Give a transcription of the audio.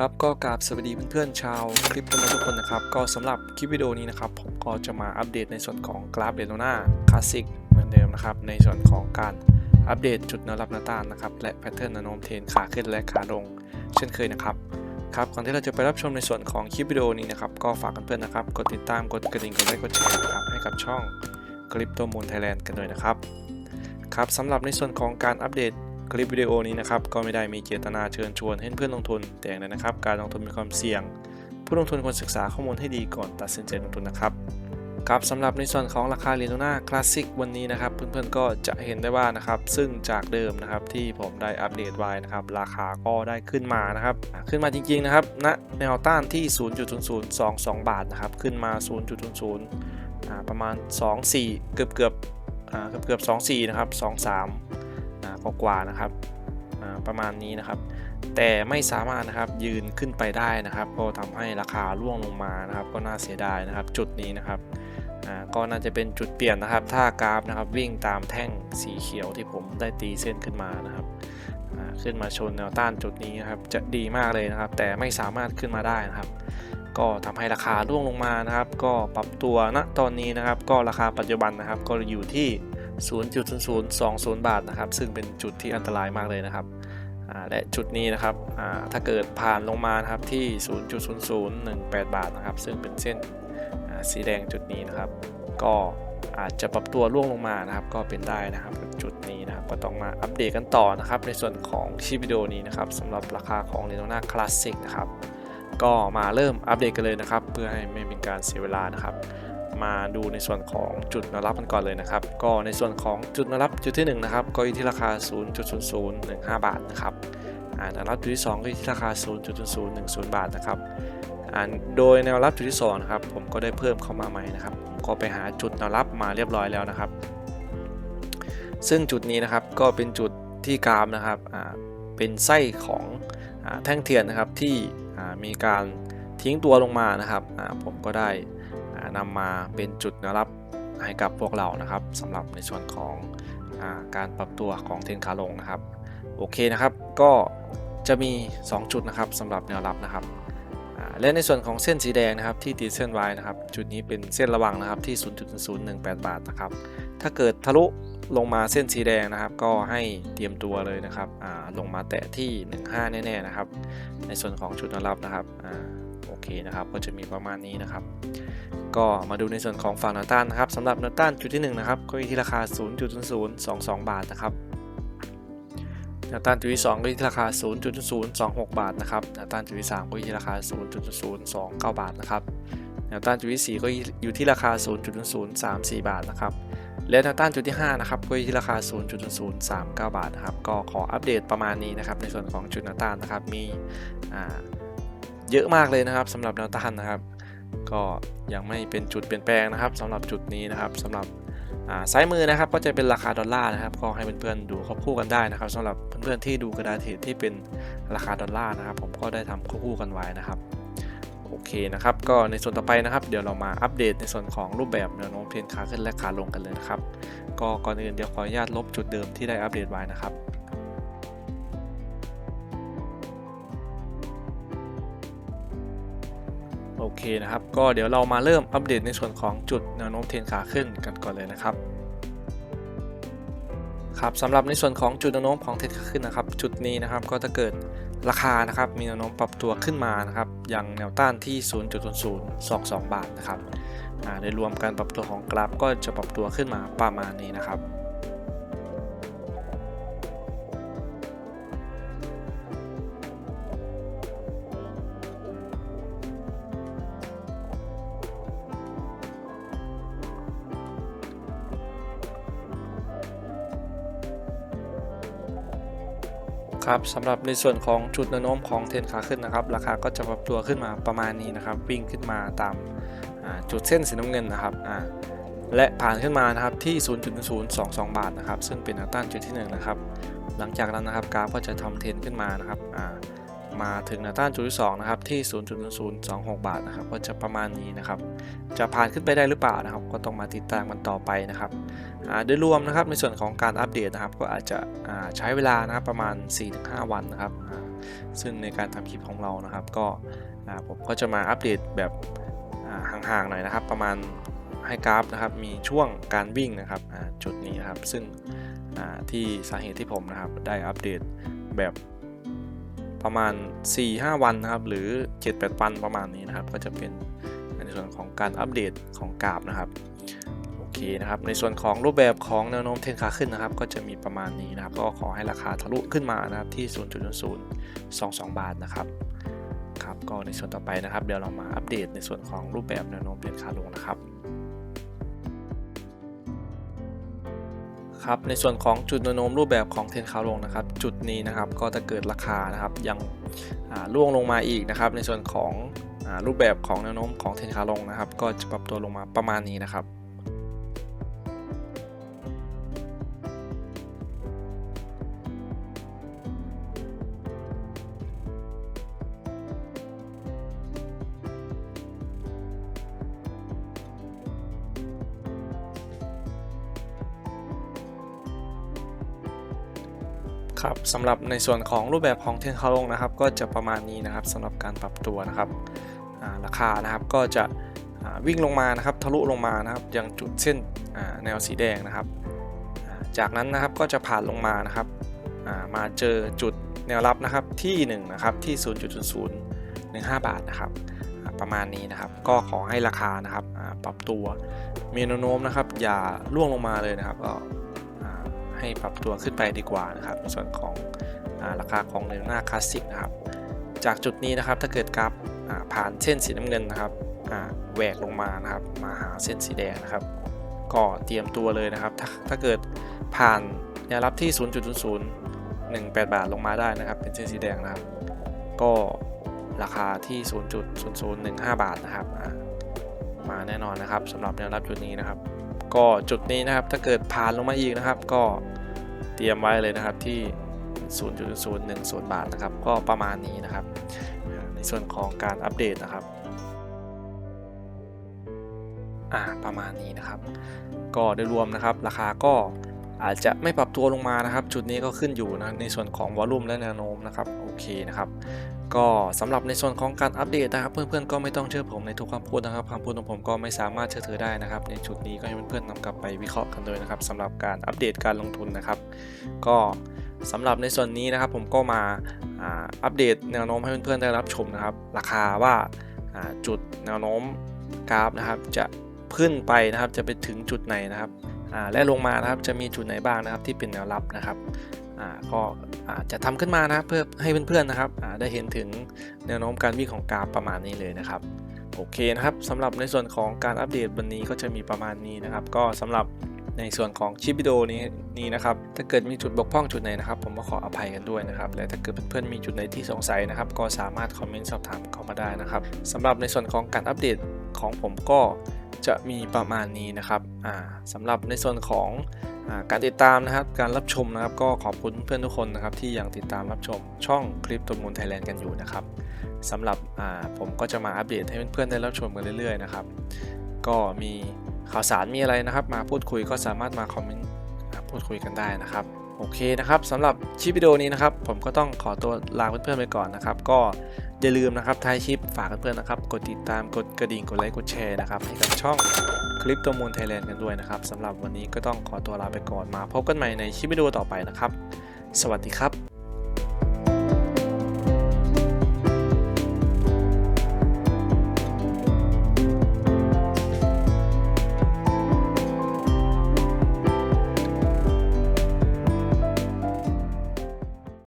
ครับก็กราบสวัสดีเพื่อนๆชาวคลิปกันทุกคนนะครับ ก็สำหรับคลิปวิดีโอนี้นะครับ ผมก็จะมาอัปเดตในส่วนของกราฟเดโนนาคลาสสิกเหมือนเดิมนะครับ ในส่วนของการอัปเดตจุดแนวรับหน้าต้านนะครับ และแพทเทิร์นแนวโน้มเทรนขาขึ้นและขาลง เช่นเคยนะครับครับก่อนที่เราจะไปรับชมในส่วนของคลิปวิดีโอนี้นะครับ ก็ฝากเพื่อนๆนะครับ กดติดตามกดกระดิ่งกดไลค์กดแชร์นะครับให้กับช่องคลิปตัวมูลไทยแลนด์กันด้วยนะครับครับสำหรับในส่วนของการอัปเดต คลิปวิดีโอนี้นะครับก็ไม่ได้มีเจตนาเชิญชวนให้เพื่อนลงทุนแต่อย่างใดนะครับ การลงทุนมีความเสี่ยง ผู้ลงทุนควรศึกษาข้อมูลให้ดีก่อนตัดสินใจลงทุนนะครับครับสำหรับในส่วนของราคาเรียนหน้าคลาสสิกวันนี้นะครับ เพื่อนๆก็จะเห็นได้ว่านะครับ ซึ่งจากเดิมนะครับที่ผมได้อัปเดตไว้นะครับ ราคาก็ได้ขึ้นมานะครับ ขึ้นมาจริงๆนะครับณแนวต้านที่ 0.0022 บาทนะครับ ขึ้นมา 0.00 ประมาณ 24 เกือบเกือบเกือบเกือบ24 นะครับ 23อ่า กว่าๆนะครับประมาณนี้นะครับ แต่ไม่สามารถนะครับยืนขึ้นไปได้นะครับ ก็ทำให้ราคาร่วงลงมานะครับ ก็น่าเสียดายนะครับ จุดนี้นะครับก็น่าจะเป็นจุดเปลี่ยนนะครับ ถ้ากราฟนะครับวิ่งตามแท่งสีเขียวที่ผมได้ตีเส้นขึ้นมานะครับขึ้นมาชนแนวต้านจุดนี้นะครับจะดีมากเลยนะครับ แต่ไม่สามารถขึ้นมาได้นะครับ ก็ทำให้ราคาร่วงลงมานะครับ ก็ปรับตัวณตอนนี้นะครับ ก็ราคาปัจจุบันนะครับ ก็อยู่ที่ 0.0020 บาทนะครับ ซึ่งเป็นจุดที่อันตรายมากเลยนะครับและจุดนี้นะครับถ้าเกิดผ่านลงมานะครับที่ 0.0018 บาทนะครับ ซึ่งเป็นเส้นสีแดงจุดนี้นะครับ ก็อาจจะปรับตัวร่วงลงมานะครับ ก็เป็นได้นะครับกับจุดนี้นะครับก็ต้องมาอัปเดตกันต่อนะครับ ในส่วนของคลิปวิดีโอนี้นะครับสำหรับราคาของ Lenovo Classic นะครับ ก็มาเริ่มอัปเดตกันเลยนะครับ เพื่อให้ไม่เป็นการเสียเวลานะครับ มาดูในส่วนของจุดแนวรับกันก่อนเลยนะครับ ก็ในส่วนของจุดแนวรับจุดที่1นะครับก็อยู่ที่ราคา 0.0015 บาทนะครับอ่าแนวรับจุดที่2ก็อยู่ที่ราคา 0.0010 บาทนะครับอ่าโดยแนวรับจุดที่2นะครับผมก็ได้เพิ่มเข้ามาใหม่นะครับผมก็ไปหาจุดแนวรับมาเรียบร้อยแล้วนะครับ ซึ่งจุดนี้นะครับก็เป็นจุดที่กรามนะครับอ่าเป็นไส้ของอแท่งเทียนนะครับที่มีการทิ้งตัวลงมานะครับผมก็ได้ นำมาเป็นจุดแนวรับให้กับพวกเรานะครับสำหรับในส่วนของอการปรับตัวของเทนขาลงนะครับ โอเคนะครับ ก็จะมี 2 จุดนะครับสำหรับแนวรับนะครับและในส่วนของเส้นสีแดงนะครับที่ตีเส้นไว้นะครับ จุดนี้เป็นเส้นระวังนะครับที่ 0.018 บาทนะครับ ถ้าเกิดทะลุลงมาเส้นสีแดงนะครับ ก็ให้เตรียมตัวเลยนะครับลงมาแตะที่ 15 แน่ๆนะครับ ในส่วนของจุดแนวรับนะครับอโอเคนะครับ ก็จะมีประมาณนี้นะครับ ก็มาดูในส่วนของฝั่งนวต้านนะครับสำหรับนวต้านจุดที่1นะครับก็อยู่ที่ราคา 0.0022 บาทนะครับนวต้านจุดที่2ก็อยู่ที่ราคา 0.026 บาทนะครับนวต้านจุดที่3ก็อยู่ที่ราคา 0.029 บาทนะครับนวต้านจุดที่4ก็อยู่ที่ราคา 0.034 บาทนะครับและแนวต้านจุดที่5นะครับก็อยู่ที่ราคา 0.039 บาทนะครับก็ขออัปเดตประมาณนี้นะครับในส่วนของจุดแนวต้านนะครับมีเยอะมากเลยนะครับสำหรับแนวต้านนะครับ ก็ยังไม่เป็นจุดเปลี่ยนแปลงนะครับสำหรับจุดนี้นะครับสำหรับซ้ายมือนะครับก็จะเป็นราคาดอลลาร์นะครับก็ให้เพื่อนๆดูควบคู่กันได้นะครับสำหรับเพื่อนๆที่ดูกระดาษเทรดที่เป็นราคาดอลลาร์นะครับ ผมก็ได้ทำควบคู่กันไว้นะครับโอเคนะครับก็ในส่วนต่อไปนะครับ เดี๋ยวเรามาอัปเดตในส่วนของรูปแบบแนวโน้มเทรนขาขึ้นและขาลงกันเลยนะครับ ก็ก่อนอื่นเดี๋ยวขออนุญาตลบจุดเดิมที่ได้อัปเดตไว้นะครับ โอเคนะครับ ก็เดี๋ยวเรามาเริ่มอัปเดตในส่วนของจุดแนวโน้มเทรนขาขึ้นกันก่อนเลยนะครับครับสำหรับในส่วนของจุดแนวโน้มของเทรนขาขึ้นนะครับ จุดนี้นะครับก็จะเกิดราคานะครับมีแนวโน้มปรับตัวขึ้นมานะครับยังแนวต้านที่ 0.0022 บาทนะครับอ่าโดยรวมการปรับตัวของกราฟก็จะปรับตัวขึ้นมาประมาณนี้นะครับ ครับสำหรับในส่วนของจุดแนวโน้มของเทรนขาขึ้นนะครับ ราคาก็จะปรับตัวขึ้นมาประมาณนี้นะครับ วิ่งขึ้นมาตามจุดเส้นสีน้ำเงินนะครับและผ่านขึ้นมานะครับที่ 0.022 บาทนะครับ ซึ่งเป็นแนวต้านจุดที่1นะครับ หลังจากนั้นนะครับกราฟก็จะทำเทรนขึ้นมานะครับ มาถึงแนวต้านจุดที่2นะครับที่0.026 บาทนะครับก็จะประมาณนี้นะครับ จะผ่านขึ้นไปได้หรือเปล่านะครับ ก็ต้องมาติดตามกันต่อไปนะครับโดยรวมนะครับในส่วนของการอัปเดตนะครับ ก็อาจจะใช้เวลานะครับประมาณ 4-5 วันนะครับ ซึ่งในการทำคลิปของเรานะครับ ก็ผมก็จะมาอัปเดตแบบห่างๆหน่อยนะครับ ประมาณให้กราฟนะครับมีช่วงการวิ่งนะครับจุดนี้นะครับ ซึ่งที่สาเหตุที่ผมนะครับได้อัปเดตแบบ ประมาณ 4-5 วันนะครับ หรือ 7-8 วันประมาณนี้นะครับ ก็จะเป็นในส่วนของการอัปเดตของกราฟนะครับโอเคนะครับ ในส่วนของรูปแบบของแนวโน้มเทรนขาขึ้นนะครับ ก็จะมีประมาณนี้นะครับ ก็ขอให้ราคาทะลุขึ้นมานะครับที่ 0.0022 บาทนะครับครับก็ในส่วนต่อไปนะครับ เดี๋ยวเรามาอัปเดตในส่วนของรูปแบบแนวโน้มเทรนขาลงนะครับ ครับในส่วนของจุดโน้มรูปแบบของเทนขาลงนะครับจุดนี้นะครับก็จะเกิดราคานะครับยังอ่าล่วงลงมาอีกนะครับ ในส่วนของอรูปแบบของแนวโน้มของเทนขาลงนะครับ ก็จะปรับตัวลงมาประมาณนี้นะครับ ครับสำหรับในส่วนของรูปแบบของเทนคาลงนะครับ ก็จะประมาณนี้นะครับสำหรับการปรับตัวนะครับราคานะครับก็จะวิ่งลงมานะครับทะลุลงมานะครับยังจุดเส้นแนวสีแดงนะครับ จากนั้นนะครับก็จะผ่านลงมานะครับมาเจอจุดแนวรับนะครับที่1นะครับที่ 0.0015 บาทนะครับประมาณนี้นะครับ ก็ขอให้ราคานะครับปรับตัวมีแนวโน้มนะครับ อย่าล่วงลงมาเลยนะครับก็ ให้ปรับตัวขึ้นไปดีกว่านะครับในส่วนของอราคาของเนื้อหน้าคลาสสิกนะครับจากจุดนี้นะครับถ้าเกิดกราฟผ่านเส้นสีน้ำเงินนะครับแหวกลงมานะครับมาหาเส้นสีแดงนะครับ ก็เตรียมตัวเลยนะครับ ถ้าถ้าเกิดผ่านแนวรับที่ 0.0018 บาทลงมาได้นะครับ เป็นเส้นสีแดงนะครับ ก็ราคาที่ 0.0015 บาทนะครับมาแน่นอนนะครับสำหรับแนวรับจุดนี้นะครับ ก็จุดนี้นะครับถ้าเกิดผ่านลงมาอีกนะครับ ก็เตรียมไว้เลยนะครับที่ 0.010 บาทนะครับ ก็ประมาณนี้นะครับ ในส่วนของการอัปเดตนะครับอ่าประมาณนี้นะครับ ก็โดยรวมนะครับ ราคาก็ อาจจะไม่ปรับตัวลงมานะครับ จุดนี้ก็ขึ้นอยู่นะในส่วนของวอลลุ่มและแนวโน้มนะครับโอเคนะครับก็สำหรับในส่วนของการอัปเดตนะครับ เพื่อนๆก็ไม่ต้องเชื่อผมในทุกคำพูดนะครับคำพูดของผมก็ไม่สามารถเชื่อถือได้นะครับ ในจุดนี้ก็ให้เพื่อนๆนำกลับไปวิเคราะห์กันด้วยนะครับสำหรับการอัปเดตการลงทุนนะครับ ก็สำหรับในส่วนนี้นะครับผมก็มาอัปเดตแนวโน้มให้เพื่อนๆได้รับชมนะครับ ราคาว่าจุดแนวโน้มกราฟนะครับ จะขึ้นไปนะครับจะไปถึงจุดไหนนะครับ และลงมานะครับจะมีจุดไหนบ้างนะครับที่เป็นแนวรับนะครับก็จะทำขึ้นมานะเพื่อให้เพื่อนๆนะครับได้เห็นถึงแนวโน้มการวิ่งของกราฟประมาณนี้เลยนะครับโอเคนะครับสำหรับในส่วนของการอัปเดตวันนี้ก็จะมีประมาณนี้นะครับ ก็สำหรับในส่วนของคลิปวิดีโอนี้นี้นะครับถ้าเกิดมีจุดบกพร่องจุดไหนนะครับ ผมก็ขออภัยกันด้วยนะครับ และถ้าเกิดเพื่อนๆมีจุดไหนที่สงสัยนะครับ ก็สามารถคอมเมนต์สอบถามเข้ามาได้นะครับสำหรับในส่วนของการอัปเดตของผมก็ จะมีประมาณนี้นะครับสำหรับในส่วนของอการติดตามนะครับการรับชมนะครับ ก็ขอบคุณเพื่อนทุกคนนะครับ ที่ยังติดตามรับชมช่องคลิปตัวมูลไทยแลนด์กันอยู่นะครับสำหรับผมก็จะมาอัปเดตให้เพื่อนๆได้รับชมกันเรื่อยๆนะครับ ก็มีข่าวสารมีอะไรนะครับ มาพูดคุยก็สามารถมาคอมเมนต์พูดคุยกันได้นะครับ โอเคนะครับสำหรับคลิปวิดีโอนี้นะครับ ผมก็ต้องขอตัวลาเพื่อนๆไปก่อนนะครับ ก็อย่าลืมนะครับท้ายคลิปฝากเพื่อนๆนะครับ กดติดตามกดกระดิ่งกดไลค์กดแชร์นะครับให้กับช่องคลิปตัวมูลไทยแลนด์กันด้วยนะครับสำหรับวันนี้ก็ต้องขอตัวลาไปก่อนมา พบกันใหม่ในคลิปวิดีโอต่อไปนะครับ สวัสดีครับ